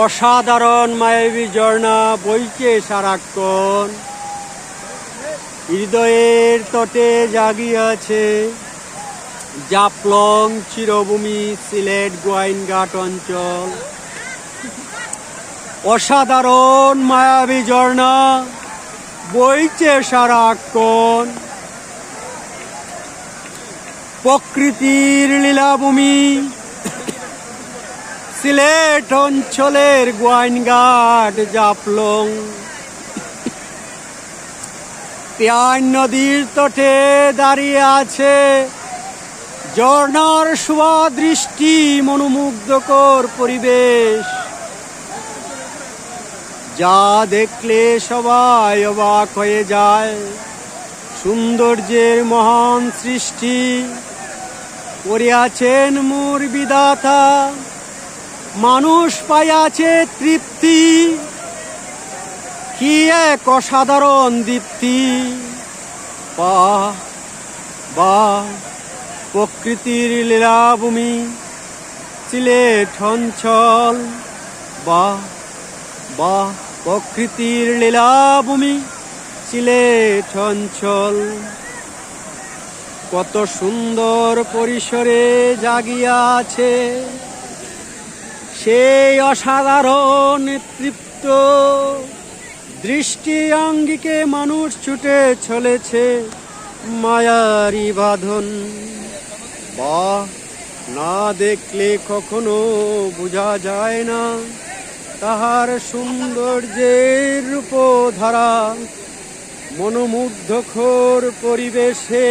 অসাধারণ মায়াবী ঝর্ণা বইছে সারাক্ষণ। হৃদয়ের তটে জাগিয়াছে জাপলং চিরভূমি সিলেট গোয়াইনঘাট অঞ্চল। অসাধারণ মায়াবী ঝর্ণা বইছে সারাক্ষণ। প্রকৃতির লীলাভূমি সিলেট অঞ্চলের গোয়াইনঘাট জাপলং পিয়ান নদীর তটে দাঁড়িয়ে আছে ঝর্ণার দৃষ্টি মনোমুগ্ধকর পরিবেশ। যা দেখলে সবাই অবাক হয়ে যায়। সৌন্দর্যের মহান সৃষ্টি। করিয়াছেন মোর বিদাতা মানুষ পাইয়াছে তৃপ্তি। কি এক অসাধারণ দীপ্তি। বা বা প্রকৃতির লীলাভূমি, সিলেট অঞ্চল। বা বা প্রকৃতির লীলাভূমি, সিলেট অঞ্চল। কত সুন্দর পরিসরে জাগিয়া আছে সেই অসাধারণ তৃপ্ত দৃষ্টি আঙ্গিকে মানুষ ছুটে চলেছে মায়ারি বাঁধন। বা না দেখলে কখনো বোঝা যায় না তাহার সৌন্দর্যের রূপধারা। মনোমুগ্ধকর পরিবেশে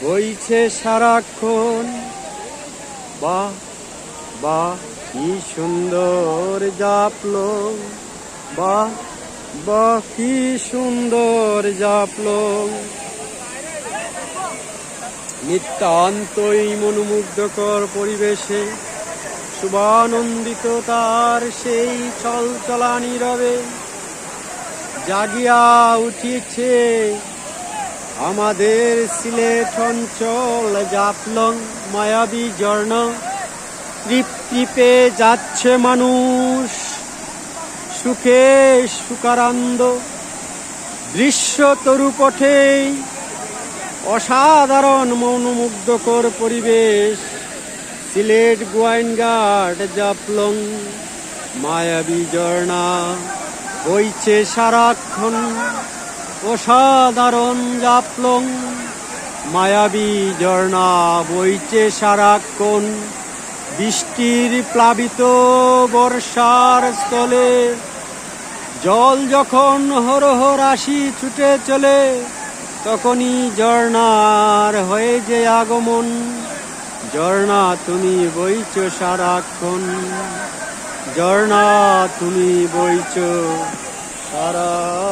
বইছে সারাক্ষণ। বা বা কি সুন্দর জাপলো বা বা কি সুন্দর জাপলো। নিত্যান্তই মনোমুগ্ধকর পরিবেশে শুভানন্দিত তার সেই চল চলা নীরবে জাগিয়া উঠিছে আমাদের সিলেট অঞ্চল জাপলং মায়াবী ঝর্ণ। তৃপ্তিপে যাচ্ছে মানুষ। সুখে সুকারান্দ দৃশ্য তরুপথে অসাধারণ মনোমুগ্ধকর পরিবেশ। সিলেট গোয়াইনঘাট জাপলং মায়াবী ঝর্ণা বইছে সারাক্ষণ। অসাধারণ জাপলং মায়াবী ঝর্ণা বইছে সারাক্ষণ। বৃষ্টির প্লাবিত বর্ষার স্থলে, জল যখন হরহ রাশি ছুটে চলে, তখনই ঝর্ণার হয়ে যে আগমন, ঝর্ণা তুমি বইছ সারাক্ষণ। ঝর্ণা তুমি বইছ সারা